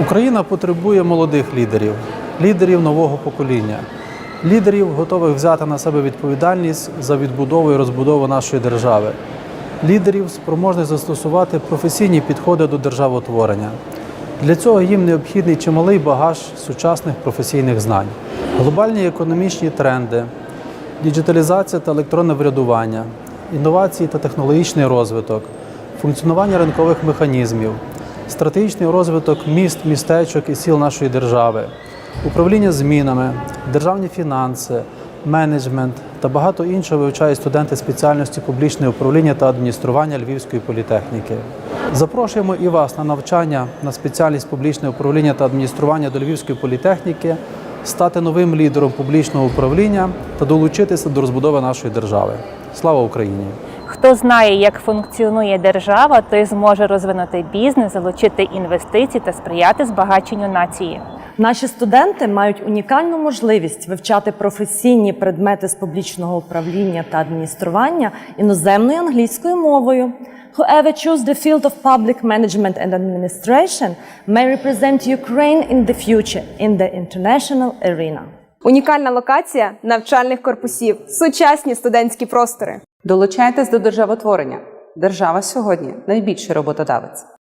Україна потребує молодих лідерів, лідерів нового покоління, лідерів, готових взяти на себе відповідальність за відбудову і розбудову нашої держави, лідерів, спроможних застосувати професійні підходи до державотворення. Для цього їм необхідний чималий багаж сучасних професійних знань, глобальні економічні тренди, діджиталізація та електронне врядування, інновації та технологічний розвиток, функціонування ринкових механізмів, стратегічний розвиток міст, містечок і сіл нашої держави, управління змінами, державні фінанси, менеджмент та багато іншого вивчають студенти спеціальності публічне управління та адміністрування Львівської політехніки. Запрошуємо і вас на навчання на спеціальність публічне управління та адміністрування до Львівської політехніки, стати новим лідером публічного управління та долучитися до розбудови нашої держави. Слава Україні! Хто знає, як функціонує держава, той зможе розвинути бізнес, залучити інвестиції та сприяти збагаченню нації. Наші студенти мають унікальну можливість вивчати професійні предмети з публічного управління та адміністрування іноземною англійською мовою. Whoever choose the field of public management and administration may represent Ukraine in the future in the international arena. Унікальна локація навчальних корпусів, сучасні студентські простори. Долучайтесь до державотворення. Держава сьогодні найбільший роботодавець.